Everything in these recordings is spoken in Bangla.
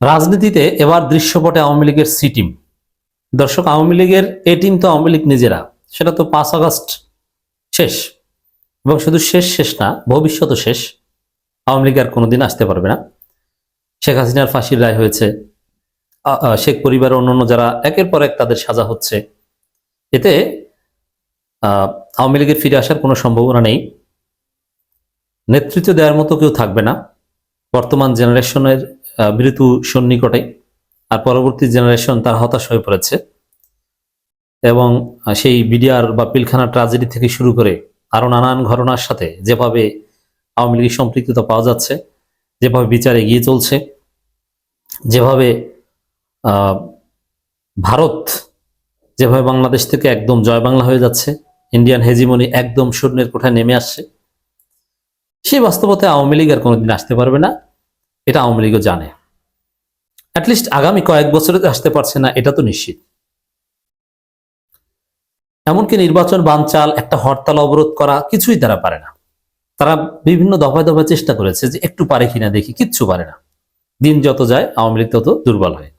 রাজনীতিতে এবার দৃশ্যপটে আওয়ামী লীগের সি টিম। দর্শক, আওয়ামী লীগের এ টিম তো আওয়ামী লীগ নিজেরা। সেটা তো পাঁচ আগস্ট শেষ। এবং শুধু শেষ শেষ না ভবিষ্যৎ শেষ। আওয়ামী লীগ আর কোনোদিন আসতে পারবে না। শেখ হাসিনার ফাঁসির রায় হয়েছে। শেখ পরিবারের অন্যান্য যারা একের পর এক তাদের সাজা হচ্ছে। এতে আওয়ামী লীগের ফিরে আসার কোনো সম্ভাবনা নেই। নেতৃত্ব দেওয়ার মতো কেউ থাকবে না। বর্তমান জেনারেশনের মৃত্যু সন্নিকটে আর পরবর্তী জেনারেশন তার হতাশ হয়ে পড়েছে। এবং সেই বিডিআর বা পিলখানা ট্রাজেডি থেকে শুরু করে আরও নানান ঘটনার সাথে যেভাবে আওয়ামী লীগের সম্পৃক্ততা পাওয়া যাচ্ছে, যেভাবে বিচার এগিয়ে চলছে, যেভাবে ভারত যেভাবে বাংলাদেশ থেকে একদম জয় বাংলা হয়ে যাচ্ছে ইন্ডিয়ান হেজিমনি একদম শূন্যের কোঠায় নেমে আসছে সেই বাস্তবতে আওয়ামী লীগ আর কোনোদিন আসতে পারবে না। এটা আওয়ামী লীগও জানে। অ্যাটলিস্ট আগামী কয়েক বছরে আসতে পারছে না, এটা তো নিশ্চিত। এমনকি নির্বাচন বানচাল, একটা হরতাল অবরোধ করা কিছুই তারা পারে না। তারা বিভিন্ন দফায় দফায় চেষ্টা করেছে যে একটু পারে কিনা দেখি, কিচ্ছু পারে না। দিন যত যায়, আওয়ামী লীগ তত দুর্বল হয়।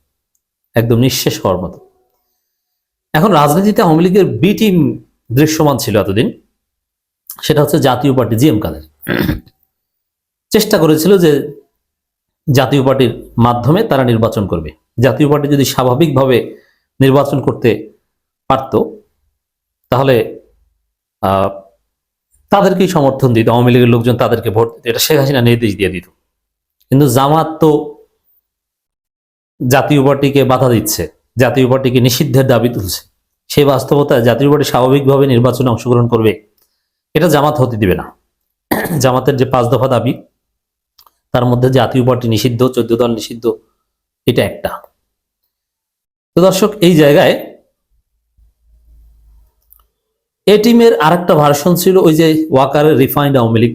একদম নিঃশেষ হওয়ার মতো। এখন রাজনীতিতে আওয়ামী লীগের বি টিম দৃশ্যমান ছিল এতদিন। সেটা হচ্ছে জাতীয় পার্টি জিএম কাদের চেষ্টা করেছিল যে জাতীয় পার্টির মাধ্যমে তারা নির্বাচন করবে। জাতীয় পার্টি যদি স্বাভাবিকভাবে নির্বাচন করতে পারত, তাহলে তাদেরকেই সমর্থন দিত, আওয়ামী লীগের লোকজন তাদেরকে ভোট দিত। এটা শেখ হাসিনা নির্দেশ দিয়ে দিত। কিন্তু জামাত তো জাতীয় পার্টিকে বাধা দিচ্ছে, জাতীয় পার্টিকে নিষিদ্ধের দাবি তুলছে। সেই বাস্তবতায় জাতীয় পার্টি স্বাভাবিকভাবে নির্বাচনে অংশগ্রহণ করবে, এটা জামাত হতে দিবে না। জামাতের যে পাঁচ দফা দাবি তার মধ্যে জাতীয় পার্টি নিষিদ্ধ, চোদ্দ দল নিষিদ্ধ, এটা একটা। তো দর্শক, এই জায়গায় এ টিমের আরেকটা ভার্সন ছিল ওই যে ওয়াকারের রিফাইন্ড আওয়ামী লীগ।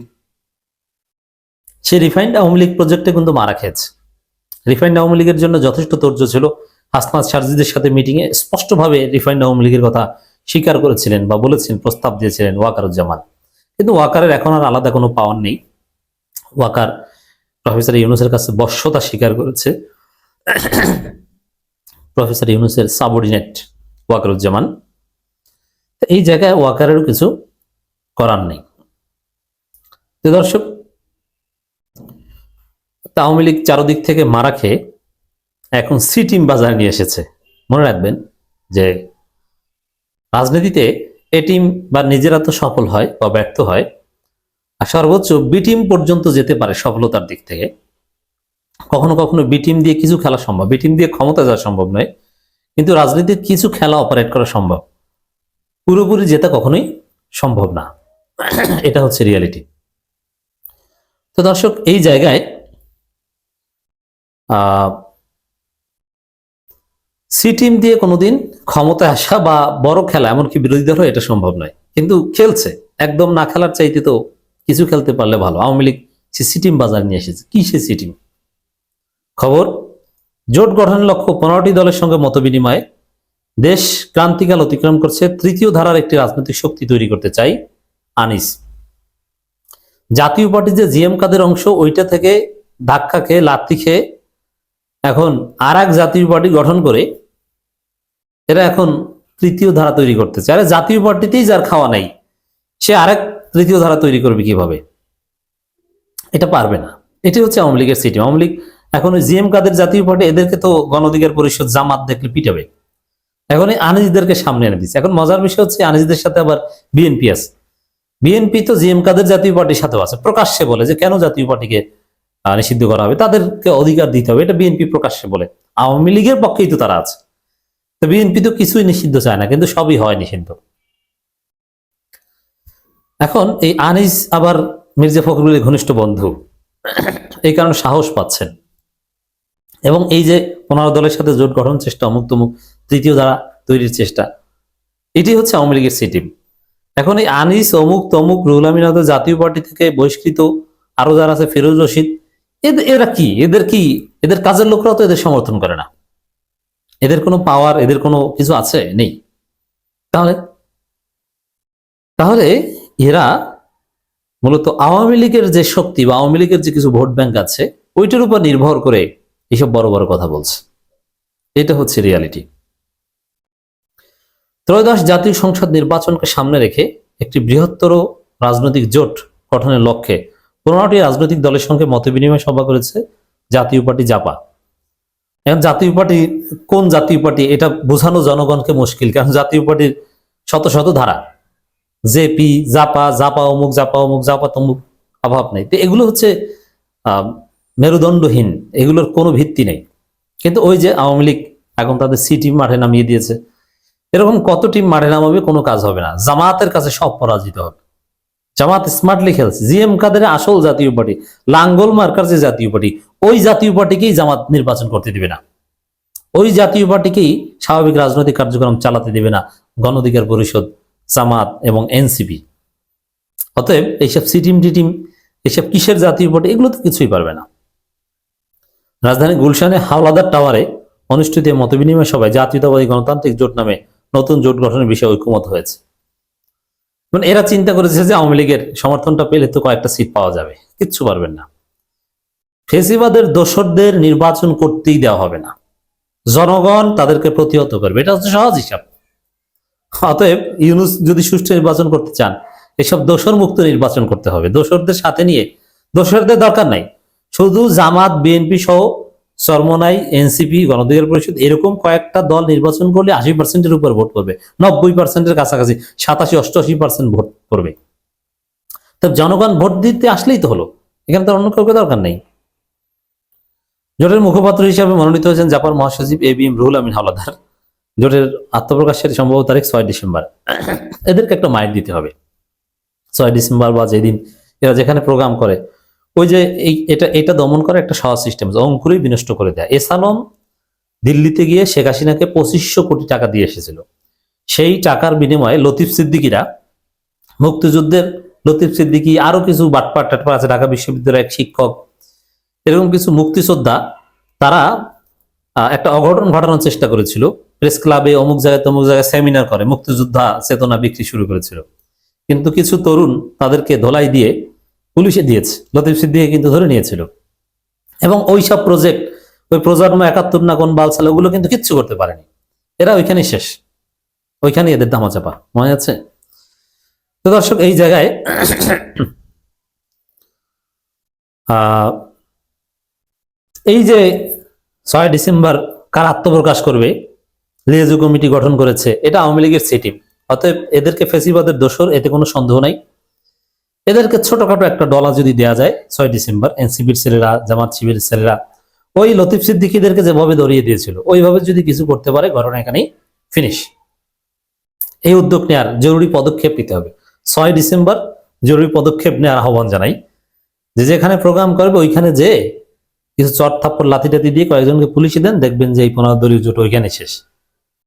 সেই রিফাইন্ড আওয়ামী লীগ প্রজেক্টে কিন্তু মারা খেয়েছে। রিফাইন্ড আওয়ামী লীগের জন্য যথেষ্ট তোর্য ছিল। হাসনাত সারজিদের সাথে মিটিংয়ে স্পষ্টভাবে রিফাইন্ড আওয়ামী লীগের কথা স্বীকার করেছিলেন বা বলেছেন প্রস্তাব দিয়েছিলেন ওয়াকারুজ্জামান। কিন্তু ওয়াকারের এখন আর আলাদা কোনো পাওয়ার নেই। ওয়াকার প্রফেসর ইউনুসের কাছে বশ্যতা স্বীকার করেছে। প্রফেসর ইউনুসের সাবঅর্ডিনেট ওয়াকারুজ্জামান। এই জায়গায় ওয়াকারেরও কিছু করার নেই। তো দর্শক, তা আওয়ামী লীগ চারদিক থেকে মারা খেয়ে এখন সি টিম বাজারে নিয়ে এসেছে। মনে রাখবেন যে রাজনীতিতে এ টিম বা নিজেরা তো সফল হয় বা ব্যর্থ হয় আর সর্বোচ্চ বি টিম পর্যন্ত যেতে পারে সফলতার দিক থেকে। কখনো কখনো বি টিম দিয়ে কিছু খেলা সম্ভব বি টিম দিয়ে ক্ষমতা যাওয়া সম্ভব নয়, কিন্তু রাজনীতির কিছু খেলা অপারেট করা সম্ভব। পুরোপুরি জেতা কখনোই সম্ভব না। এটা হচ্ছে রিয়ালিটি তো দর্শক, এই জায়গায় সি টিম দিয়ে কোনোদিন ক্ষমতায় আসা বা বড় খেলা এমনকি বিরোধী দল এটা সম্ভব নয়। কিন্তু খেলছে, একদম না খেলার চাইতে তো কিছু খেলতে পারলে ভালো। আওয়ামী লীগ সে সি টিম বাজার নিয়ে এসেছে। কি সে সি টিম খবর, জোট গঠনের লক্ষ্য পনেরোটি দলের সঙ্গে মত বিনিময়ে দেশ ক্রান্তিকাল অতিক্রম করছে। তৃতীয় ধারার একটি রাজনৈতিক শক্তি তৈরি করতে চাই আনিস। জাতীয় পার্টি যে জিএম কাদের অংশ, ওইটা থেকে ধাক্কা খেয়ে লাত্তি খেয়ে এখন আর এক জাতীয় পার্টি গঠন করে এরা এখন তৃতীয় ধারা তৈরি করতে চায়। আরে জাতীয় পার্টিতেই যার খাওয়া নাই, সে আরেক তৃতীয় ধারা তৈরি করবে কীভাবে? এটা পারবে না। এটাই হচ্ছে আওয়ামী লীগের সিটি। আওয়ামী লীগ এখন ওই জিএম কাদের জাতীয় পার্টি, এদেরকে তো গণঅধিকার পরিষদ জামাত দেখলে পিটাবে। এখন এই আনিসদেরকে সামনে এনে দিচ্ছে। এখন মজার বিষয় হচ্ছে আনিসদের সাথে আবার বিএনপি আছে। বিএনপি তো জিএম কাদের জাতীয় পার্টির সাথেও আছে। প্রকাশ্যে বলে যে কেন জাতীয় পার্টিকে নিষিদ্ধ করা হবে? তাদেরকে অধিকার দিতে হবে। এটা বিএনপি প্রকাশ্যে বলে। আওয়ামী লীগের পক্ষেই তো তারা আছে। তো বিএনপি তো কিছুই নিষিদ্ধ চায় না, কিন্তু সবই হয় নিষিদ্ধ। এখন এই আনিস আবার মির্জা ফখরুলের ঘনিষ্ঠ বন্ধু। এই কারণে সাহস পাচ্ছেন। এবং এই যে পনেরো দলের সাথে জোট গঠন চেষ্টা, অমুক তমুক, তৃতীয় দ্বারা তৈরির চেষ্টা, এটি হচ্ছে আওয়ামী লীগের সিটিম এখন এই আনিস, অমুক তমুক, রুহুল আমিন আহমেদ জাতীয় পার্টি থেকে বহিষ্কৃত আরও যারা আছে, ফিরোজ রশিদ এদের এরা কি? এদের কি? এদের কাজের লোকরাও তো এদের সমর্থন করে না। এদের কোনো পাওয়ার এদের কোনো কিছু আছে? নেই। তাহলে তাহলে এরা মূলত আওয়ামী লীগের যে শক্তি বা আওয়ামী লীগের যে কিছু ভোট ব্যাংক আছে, ওইটার উপর নির্ভর করে এসব বড় বড় কথা বলছে। এটা হচ্ছে রিয়ালিটি ত্রয়োদশ জাতীয় সংসদ নির্বাচনকে সামনে রেখে একটি বৃহত্তর রাজনৈতিক জোট গঠনের লক্ষ্যে পনেরোটি রাজনৈতিক দলের সঙ্গে মতবিনিময় সভা করেছে জাতীয় পার্টি জাপা। এখন জাতীয় পার্টি, কোন জাতীয় পার্টি, এটা বোঝানো জনগণকে মুশকিল, কারণ জাতীয় পার্টির শত শত ধারা। জেপি, জাপা জাপা অমুক জাপা অমুক, জাপা তমুক, অভাব নেই। তো এগুলো হচ্ছে মেরুদণ্ডহীন, এগুলোর কোনো ভিত্তি নেই। কিন্তু ওই যে আওয়ামী লীগ এখন তাদের সি টিম মাঠে নামিয়ে দিয়েছে, এরকম কত টিম মাঠে নামাবে কোনো কাজ হবে না। জামাতের কাছে সব পরাজিত হবে। জামাত স্মার্টলি খেলছে। জিএম কাদের আসল জাতীয় পার্টি, লাঙ্গল মার্কার যে জাতীয় পার্টি, ওই জাতীয় পার্টিকেই জামাত নির্বাচন করতে দিবে না। ওই জাতীয় পার্টিকেই স্বাভাবিক রাজনৈতিক কার্যক্রম চালাতে দেবে না গণ অধিকার পরিষদ। জামাত এবং এনসিপি। অতএব এইসব সিটিম টিটিম এসব কিসের জাতীয় পার্টি এগুলো তো কিছুই পারবে না। রাজধানী গুলশানে হাওলাদার টাওয়ারে অনুষ্ঠিত মতবিনিময় সভায় জাতীয়তাবাদী গণতান্ত্রিক জোট নামে নতুন জোট গঠনের বিষয়ে ঐক্যমত হয়েছে। মানে এরা চিন্তা করেছে যে আওয়ামী লীগের সমর্থনটা পেলে তো কয়েকটা সিট পাওয়া যাবে, কিচ্ছু পারবেন না। ফেসিবাদের দোসরদের নির্বাচন করতেই দেওয়া হবে না। জনগণ তাদেরকে প্রতিহত করবে, এটা হচ্ছে সহজ হিসাব। অতএব ইউনুস যদি সুষ্ঠু নির্বাচন করতে চান, এসব দোষর মুক্ত নির্বাচন করতে হবে। দোসরদের সাথে নিয়ে দোসরদের দরকার নাই। শুধু জামাত, বিএনপি সহ চরমনাই, এনসিপি গণধিকার পরিষদ এরকম কয়েকটা দল নির্বাচন করলে আশি পার্সেন্টের উপর ভোট করবে। নব্বই পার্সেন্টের কাছাকাছি, সাতাশি, অষ্টআশি পার্সেন্ট ভোট করবে। তো জনগণ ভোট দিতে আসলেই তো হলো। এখানে তো অন্য কাউকে দরকার নেই। জোটের মুখপাত্র হিসাবে মনোনীত হয়েছেন জাপার মহাসচিব A B M Ruhul Amin Hawladar. জোটের আত্মপ্রকাশের সম্ভব তারিখ ছয় ডিসেম্বর। এদেরকে একটা মাইট দিতে হবে। ছয় ডিসেম্বর বা যেদিন এরা যেখানে প্রোগ্রাম করে, ওই যে এই এটা এটা দমন করা একটা সহজ সিস্টেম অঙ্কুরেই বিনষ্ট করে দেয়। এসালম দিল্লিতে গিয়ে শেখ হাসিনাকে পঁচিশশো কোটি টাকা দিয়ে এসেছিল। সেই টাকার বিনিময়ে লতিফ সিদ্দিকিরা মুক্তিযুদ্ধের লতিফ সিদ্দিকি, আরও কিছু বাটপাট টাটপাট আছে, ঢাকা বিশ্ববিদ্যালয়ের শিক্ষক, এরকম কিছু মুক্তিযোদ্ধা, তারা একটা অঘটন ঘটানোর চেষ্টা করেছিল। প্রেস ক্লাবে অমুক জায়গায় তমুক জায়গায় সেমিনার করে, মুক্তিযোদ্ধা চেতনা বিক্রি শুরু করেছিল। কিন্তু কিছু তরুণ তাদেরকে ধোলাই দিয়ে পুলিশে দিয়েছে, লতিফ সিদ্দিকে কিন্তু ধরে নিয়েছিল। এবং ওই সব প্রজেক্ট ওই প্রজন্ম একাত্তর না কোন বালসাল ওগুলো কিন্তু কিচ্ছু করতে পারেনি। এরা ওইখানেই শেষ। ওইখানে এদের ধামাচাপা মনে আছে? তো দর্শক, এই জায়গায় এই যে ছয় ডিসেম্বর কার আত্মপ্রকাশ করবে লিয়েজু কমিটি গঠন করেছে, এটা আওয়ামী লীগের সিটি অতএব এদেরকে ফেসিবাদের দোষর, এতে কোনো সন্দেহ নাই। এদেরকে ছোটখাটো একটা ডলা যদি দেয়া যায়, ছয় ডিসেম্বর, এনসিপির ছেলেরা, জামাত শিবির ছেলেরা, ওই লতিফ সিদ্দিকিদেরকে যেভাবে ধরিয়ে দিয়েছিল, ওইভাবে যদি কিছু করতে পারে, ঘটনা এখানেই ফিনিশ এই উদ্যোগ নেওয়ার জরুরি পদক্ষেপ নিতে হবে। ছয় ডিসেম্বর, জরুরি পদক্ষেপ নেওয়ার আহ্বান জানাই। যে যেখানে প্রোগ্রাম করবে, ওইখানে যে কিছু চট থাপ্পড় লাথি টাতি দিয়ে কয়েকজনকে পুলিশে দেন, দেখবেন যে এই পনেরো দলীয় জোট ওইখানে শেষ।